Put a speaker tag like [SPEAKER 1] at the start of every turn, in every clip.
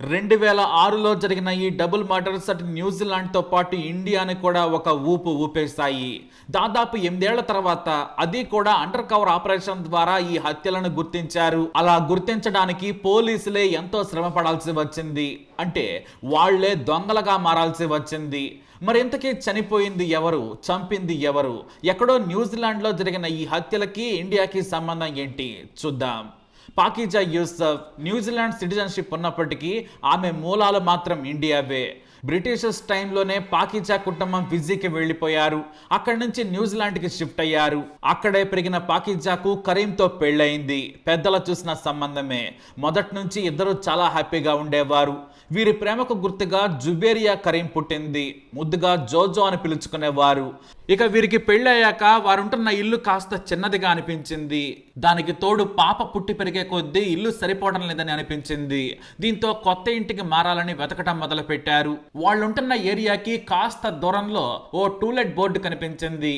[SPEAKER 1] రెండు వేల ఆరులో జరిగిన ఈ డబుల్ మర్డర్స్ అటు న్యూజిలాండ్తో పాటు ఇండియాని కూడా ఒక ఊపు ఊపేశాయి. దాదాపు ఎనిమిదేళ్ళ తర్వాత అది కూడా అండర్ కవర్ ఆపరేషన్ ద్వారా ఈ హత్యలను గుర్తించారు. అలా గుర్తించడానికి పోలీసులే ఎంతో శ్రమ పడాల్సి వచ్చింది. అంటే వాళ్ళే దొంగలుగా మారాల్సి వచ్చింది. మరి ఇంతకీ చనిపోయింది ఎవరు? చంపింది ఎవరు? ఎక్కడో న్యూజిలాండ్లో జరిగిన ఈ హత్యలకి ఇండియాకి సంబంధం ఏంటి? చూద్దాం. పాకిజా యూసఫ్ న్యూజిలాండ్ సిటిజన్షిప్ ఉన్నప్పటికీ ఆమె మూలాలు మాత్రం ఇండియావే. బ్రిటిషర్స్ టైంలోనే పాకిజా కుటుంబం ఫిజీకి వెళ్ళిపోయారు. అక్కడి నుంచి న్యూజిలాండ్కి షిఫ్ట్ అయ్యారు. అక్కడే పెరిగిన పాకిజాకు కరీంతో పెళ్ళయింది. పెద్దల చూసిన సంబంధమే. మొదటి నుంచి ఇద్దరు చాలా హ్యాపీగా ఉండేవారు. వీరి ప్రేమకు గుర్తుగా జుబేరియా కరీం పుట్టింది. ముద్దుగా జోజో అని పిలుచుకునేవారు. ఇక వీరికి పెళ్ళయ్యాక వారుంటున్న ఇల్లు కాస్త చిన్నదిగా అనిపించింది. దానికి తోడు పాప పుట్టి పెరిగే కొద్దీ ఇల్లు సరిపోవడం లేదని అనిపించింది. దీంతో కొత్త ఇంటికి మారాలని వెతకటం మొదలుపెట్టారు. వాళ్ళుంటున్న ఏరియాకి కాస్త దూరంలో ఓ టూలెట్ బోర్డు కనిపించింది.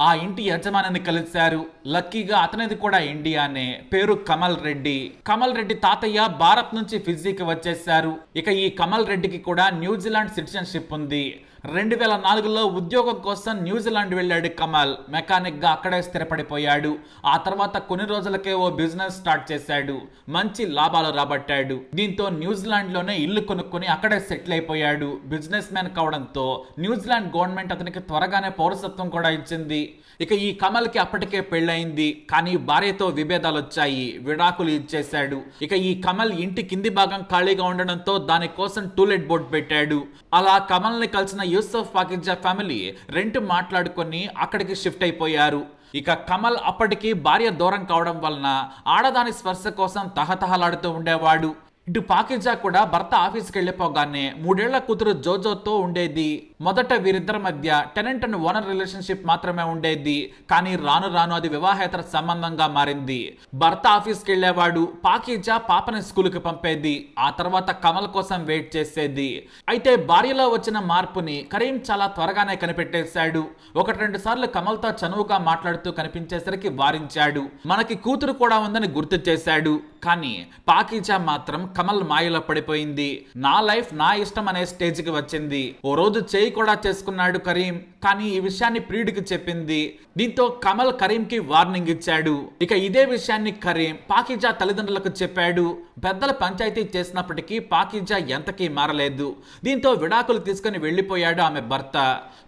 [SPEAKER 1] ఆ ఇంటి యజమానిని కలిశారు. లక్కీగా అతనిది కూడా ఇండియానే. పేరు కమల్ రెడ్డి. కమల్ రెడ్డి తాతయ్య భారత్ నుంచి ఫిజీకి వచ్చేశారు. ఇక ఈ కమల్ రెడ్డికి కూడా న్యూజిలాండ్ సిటిజన్షిప్ ఉంది. రెండు వేల నాలుగులో ఉద్యోగం కోసం న్యూజిలాండ్ వెళ్ళాడు కమల్. మెకానిక్గా అక్కడే స్థిరపడిపోయాడు. ఆ తర్వాత కొన్ని రోజులకే ఓ బిజినెస్ స్టార్ట్ చేశాడు. మంచి లాభాలు రాబట్టాడు. దీంతో న్యూజిలాండ్లోనే ఇల్లు కొనుక్కొని అక్కడే సెటిల్ అయిపోయాడు. బిజినెస్ మ్యాన్ కావడంతో న్యూజిలాండ్ గవర్నమెంట్ అతనికి త్వరగానే పౌరసత్వం కూడా ఇచ్చింది. ఇక ఈ కమల్కి అప్పటికే పెళ్ళయింది. కానీ భార్యతో విభేదాలు వచ్చాయి విడాకులు ఇచ్చేశాడు. ఇక ఈ కమల్ ఇంటి కింది భాగం ఖాళీగా ఉండడంతో దానికోసం టూలెట్ బోర్డు పెట్టాడు. అలా కమల్ని కలిసిన యూసఫ్ పాకిజా ఫ్యామిలీ రెంట్ మాట్లాడుకొని అక్కడికి షిఫ్ట్ అయిపోయారు. ఇక కమల్ అప్పటికి భార్య దూరం కావడం వలన ఆడదాని స్పర్శ కోసం తహతహలాడుతూ ఉండేవాడు. ఇటు పాకిజా కూడా భర్త ఆఫీస్కి వెళ్ళిపోగానే మూడేళ్ళ కూతురు జోజోతో ఉండేది. మొదట వీరిద్దరి మధ్య టెనెంట్ అండ్ ఓనర్ రిలేషన్షిప్ మాత్రమే ఉండేది. కానీ రాను రాను అది వివాహేతర సంబంధంగా మారింది. భర్త ఆఫీస్కి వెళ్ళేవాడు పాకిజా పాపని స్కూల్కి పంపేది. ఆ తర్వాత కమల్ కోసం వెయిట్ చేసేది. అయితే భార్యలో వచ్చిన మార్పుని కరీం చాలా త్వరగానే కనిపెట్టేశాడు. ఒకటి రెండు సార్లు కమల్తో చనువుగా మాట్లాడుతూ కనిపించేసరికి వారించాడు. మనకి కూతురు కూడా ఉందని గుర్తు చేశాడు. కానీ పాకిజా మాత్రం కమల్ మాయలో పడిపోయింది. నా లైఫ్ నా ఇష్టం అనే స్టేజ్కి వచ్చింది. ఓ రోజు చేయి కూడా చేసుకున్నాడు కరీం కానీ ఈ విషయాన్ని ప్రియుడికి చెప్పింది. దీంతో కమల్ కరీంకి వార్నింగ్ ఇచ్చాడు. ఇక ఇదే విషయాన్ని కరీం పాకిజా తల్లిదండ్రులకు చెప్పాడు. పెద్దల పంచాయతీ చేసినప్పటికీ పాకిజా ఎంతకీ మారలేదు. దీంతో విడాకులు తీసుకుని వెళ్ళిపోయాడు ఆమె భర్త.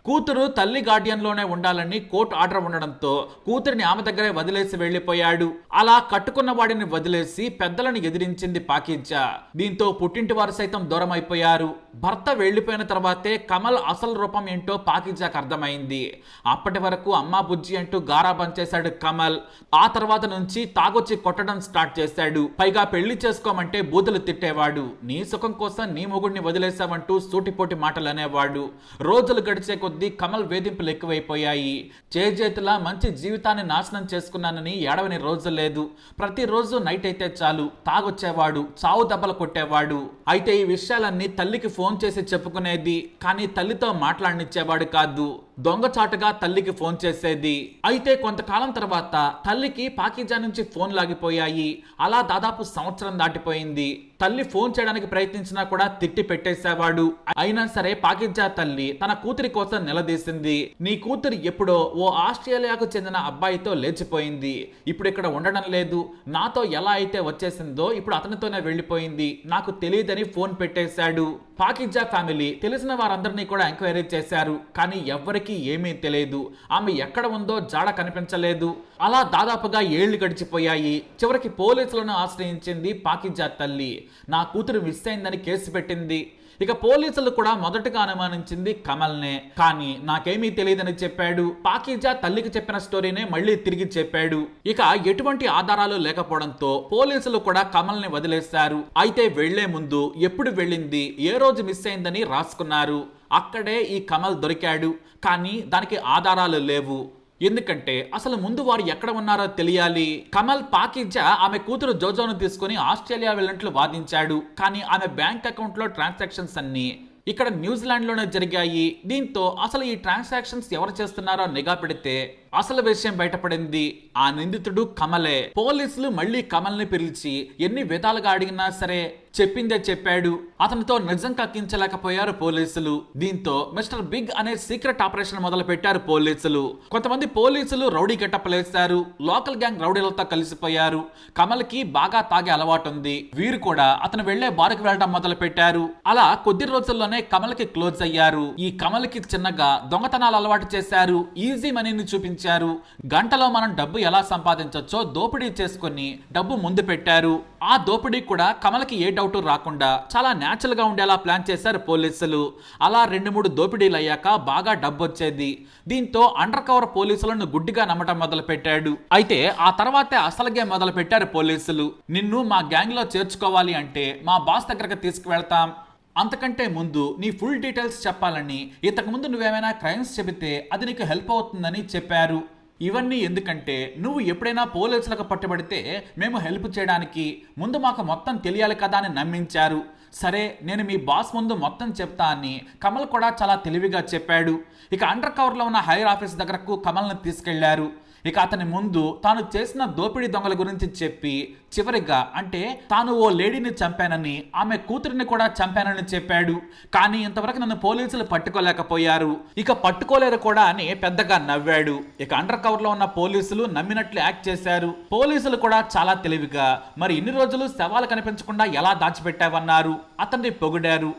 [SPEAKER 1] కూతురు తల్లి గార్డియన్లోనే ఉండాలని కోర్టు ఆర్డర్ ఉండడంతో కూతురిని ఆమె దగ్గరే వదిలేసి వెళ్ళిపోయాడు. అలా కట్టుకున్న వాడిని వదిలేసి పెద్దలను ఎదిరించింది పాకిజా దీంతో పుట్టింటి వారు సైతం దూరమైపోయారు. భర్త వెళ్ళిపోయిన తర్వాతే కమల్ అసలు రూపం ఏంటో పాకిజాకు అర్థమైంది. అప్పటి వరకు అమ్మా బుజ్జి అంటూ గారాబం చేశాడు కమల్. ఆ తర్వాత నుంచి తాగొచ్చి కొట్టడం స్టార్ట్ చేశాడు. పైగా పెళ్ళి చేసుకోమంటే బూతులు తిట్టేవాడు. నీ సుఖం కోసం నీ మొగుడిని వదిలేశావంటూ సూటిపోటి మాటలు అనేవాడు రోజులు గడిచే కొద్దీ కమల్ వేధింపులు ఎక్కువైపోయాయి. చేజేతులా మంచి జీవితాన్ని నాశనం చేసుకున్నానని ఏడవని రోజు లేదు. ప్రతిరోజు నైట్ అయితే చాలు. తాగొచ్చేవాడు చావు దెబ్బలు కొట్టేవాడు. అయితే ఈ విషయాలన్నీ తల్లికి ఫోన్ చేసి చెప్పుకునేది కానీ తల్లితో మాట్లాడనిచ్చేవాడు కాదు. దొంగచాటుగా తల్లికి ఫోన్ చేసేది. అయితే కొంతకాలం తర్వాత తల్లికి పాకిజా నుంచి ఫోన్ లాగిపోయాయి. అలా దాదాపు సంవత్సరం దాటిపోయింది. తల్లి ఫోన్ చేయడానికి ప్రయత్నించినా కూడా తిట్టి పెట్టేసేవాడు. అయినా సరే పాకిజా తల్లి తన కూతురి కోసం నిలదీసింది. నీ కూతురు ఎప్పుడో ఓ ఆస్ట్రేలియాకు చెందిన అబ్బాయితో లేచిపోయింది. ఇప్పుడు ఇక్కడ ఉండడం లేదు. నాతో ఎలా అయితే వచ్చేసిందో ఇప్పుడు అతనితోనే వెళ్ళిపోయింది. నాకు తెలియదని ఫోన్ పెట్టేశాడు. పాకిజా ఫ్యామిలీ తెలిసిన వారందరినీ కూడా ఎంక్వైరీ చేశారు. కానీ ఎవరికీ ఏమీ తెలియదు. ఆమె ఎక్కడ ఉందో జాడ కనిపించలేదు. అలా దాదాపుగా ఏళ్ళు గడిచిపోయాయి. చివరికి పోలీసులను ఆశ్రయించింది పాకిజా తల్లి. నా కూతురు మిస్ అయిందని కేసు పెట్టింది. ఇక పోలీసులు కూడా మొదటగా అనుమానించింది కమల్నే. కానీ నాకేమీ తెలియదని చెప్పాడు. పాకిజా తల్లికి చెప్పిన స్టోరీనే మళ్ళీ తిరిగి చెప్పాడు. ఇక ఎటువంటి ఆధారాలు లేకపోవడంతో పోలీసులు కూడా కమల్ని వదిలేశారు. అయితే వెళ్ళే ముందు ఎప్పుడు వెళ్ళింది? ఏ రోజు మిస్ అయిందని రాసుకున్నారు. అక్కడే ఈ కమల్ దొరికాడు. కానీ దానికి ఆధారాలు లేవు. ఎందుకంటే అసలు ముందు వారు ఎక్కడ ఉన్నారో తెలియాలి. కమల్ పాకిజా ఆమె కూతురు జోజోను తీసుకుని ఆస్ట్రేలియా వెళ్ళినట్లు వాదించాడు. కానీ ఆమె బ్యాంక్ అకౌంట్లో ట్రాన్సాక్షన్స్ అన్ని ఇక్కడ న్యూజిలాండ్లోనే జరిగాయి. దీంతో అసలు ఈ ట్రాన్సాక్షన్స్ ఎవరు చేస్తున్నారో నిఘా పెడితే అసలు విషయం బయటపడింది ఆ నిందితుడు కమలే. పోలీసులు మళ్ళీ కమల్ని పిలిచి ఎన్ని విధాలుగా అడిగినా సరే చెప్పిందే చెప్పాడు. అతనితో నిజం కక్కించలేకపోయారు పోలీసులు. దీంతో మిస్టర్ బిగ్ అనే సీక్రెట్ ఆపరేషన్ మొదలు పెట్టారు పోలీసులు. కొంతమంది పోలీసులు రౌడీ గెటప్పలేశారు లోకల్ గ్యాంగ్ రౌడీలతో కలిసిపోయారు. కమల్కి బాగా తాగే అలవాటు ఉంది. వీరు కూడా అతను వెళ్ళే బారుకు వెళ్ళడం మొదలు పెట్టారు అలా కొద్ది రోజుల్లోనే కమల్కి క్లోజ్ అయ్యారు. ఈ కమల్కి చిన్నగా దొంగతనాలు అలవాటు చేశారు. ఈజీ మనీని ఇచ్చారు గంటలో మనం డబ్బు ఎలా సంపాదించొచ్చో దోపిడీ చేసుకుని డబ్బు ముందు పెట్టారు. ఆ దోపిడీ కూడా కమలకి ఏ డౌట్ రాకుండా చాలా న్యాచురల్గా ఉండేలా ప్లాన్ చేశారు పోలీసులు. అలా రెండు మూడు దోపిడీలు అయ్యాక బాగా డబ్బు వచ్చేది. దీంతో అండర్ కవర్ పోలీసులను గుడ్డిగా నమ్మటం మొదలు పెట్టాడు. అయితే ఆ తర్వాతే అసలుగే మొదలు పెట్టారు పోలీసులు. నిన్ను మా గ్యాంగ్లో చేర్చుకోవాలి అంటే మా బాస్ దగ్గరకు తీసుకువెళ్తాం. అంతకంటే ముందు నీ ఫుల్ డీటెయిల్స్ చెప్పాలని ఇంతకు ముందు నువ్వేమైనా క్రైమ్స్ చెబితే అది నీకు హెల్ప్ అవుతుందని చెప్పారు. ఇవన్నీ ఎందుకంటే నువ్వు ఎప్పుడైనా పోలీసులకు పట్టుబడితే మేము హెల్ప్ చేయడానికి ముందు మాకు మొత్తం తెలియాలి కదా అని నమ్మించారు. సరే నేను మీ బాస్ ముందు మొత్తం చెప్తా అని కమల్ కూడా చాలా తెలివిగా చెప్పాడు. ఇక అండర్ కవర్లో ఉన్న హైర్ ఆఫీస్ దగ్గరకు కమల్ని తీసుకెళ్ళారు. ఇక అతని ముందు తాను చేసిన దోపిడీ దొంగల గురించి చెప్పి చివరిగా అంటే తాను ఓ లేడీని చంపానని ఆమె కూతురిని కూడా చంపానని చెప్పాడు. కానీ ఇంతవరకు నన్ను పోలీసులు పట్టుకోలేకపోయారు. ఇక పట్టుకోలేరు కూడా అని పెద్దగా నవ్వాడు. ఇక అండర్ కవర్లో ఉన్న పోలీసులు నమ్మినట్లు యాక్ట్ చేశారు. పోలీసులు కూడా చాలా తెలివిగా మరి ఇన్ని రోజులు శవాలు కనిపించకుండా ఎలా దాచిపెట్టావన్నారు? అతన్ని పొగిడారు.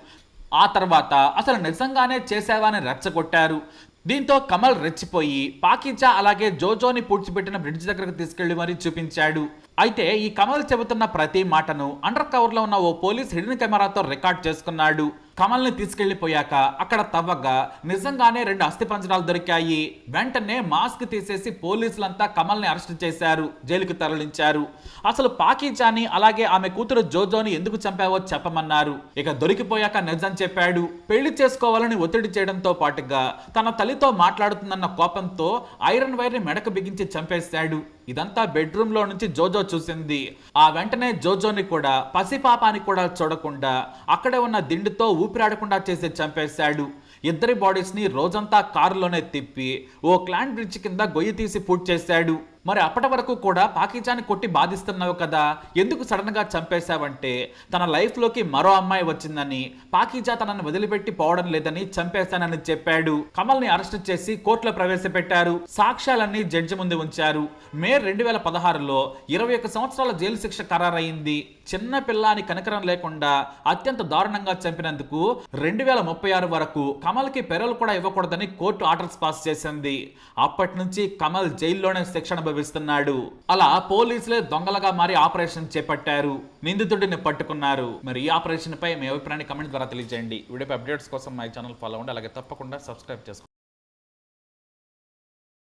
[SPEAKER 1] ఆ తర్వాత అసలు నిజంగానే చేసావని రెచ్చగొట్టారు. దీంతో కమల్ రెచ్చిపోయి పాకించా అలాగే జోజోని పూడ్చిపెట్టిన బ్రిడ్జ్ దగ్గరకు తీసుకెళ్ళి మరీ చూపించాడు. అయితే ఈ కమల్ చెబుతున్న ప్రతి మాటను అండర్ కవర్లో ఉన్న ఓ పోలీస్ హిడెన్ కెమెరాతో రికార్డ్ చేసుకున్నాడు. కమల్ని తీసుకెళ్ళిపోయాక అక్కడ తవ్వగా నిజంగానే రెండు అస్థిపంజరాలు దొరికాయి. వెంటనే మాస్క్ తీసేసి పోలీసులంతా కమల్ని అరెస్ట్ చేశారు. జైలుకు తరలించారు. అసలు పాకిజాని అలాగే ఆమె కూతురు జోజోని ఎందుకు చంపావో చెప్పమన్నారు. ఇక దొరికిపోయాక నిజం చెప్పాడు. పెళ్ళి చేసుకోవాలని ఒత్తిడి చేయడంతో పాటుగా తన తల్లితో మాట్లాడుతుందన్న కోపంతో ఐరన్ వైర్ని మెడకు బిగించి చంపేశాడు. ఇదంతా బెడ్రూమ్లో నుంచి జోజో చూసింది. ఆ వెంటనే జోజోని కూడా పసిపాపాని కూడా చూడకుండా అక్కడే ఉన్న దిండుతో ఊపిరాడకుండా చేసి చంపేశాడు. ఇద్దరి బాడీస్ని రోజంతా కారులోనే తిప్పి ఓ క్లాండ్ బ్రిడ్జ్ కింద గొయ్యి తీసి పూట్ చేశాడు మరి అప్పటి వరకు కూడా పాకిజాని కొట్టి బాధిస్తున్నావు కదా? ఎందుకు సడన్గా చంపేశావంటే తన లైఫ్లోకి మరో అమ్మాయి వచ్చిందని పాకిజా తనను వదిలిపెట్టి పోవడం లేదని చంపేశానని చెప్పాడు. కమల్ని అరెస్ట్ చేసి కోర్టులో ప్రవేశపెట్టారు. సాక్ష్యాలన్నీ జడ్జి ముందు ఉంచారు. మే రెండు వేల పదహారులో ఇరవై ఒక్క సంవత్సరాల జైలు శిక్ష ఖరారైంది చిన్న పిల్లాని కనకరం లేకుండా అత్యంత దారుణంగా చంపినందుకు రెండు వేల ముప్పై ఆరు వరకు కమల్కి పెరలు కూడా ఇవ్వకూడదని కోర్టు ఆర్డర్స్ పాస్ చేసింది. అప్పటి నుంచి కమల్ జైల్లోనే శిక్షణ అనుభవిస్తున్నాడు. అలా పోలీసులే దొంగలుగా మారి ఆపరేషన్ చేపట్టారు. నిందితుడిని పట్టుకున్నారు. మరి ఈ ఆపరేషన్ పై మీ అభిప్రాయాన్ని కమెంట్ ద్వారా తెలియజేయండి. వీడియో అప్డేట్స్ కోసం మై ఛానల్ ఫాలో అవ్వండి. అలాగే తప్పకుండా సబ్స్క్రైబ్ చేసుకోండి.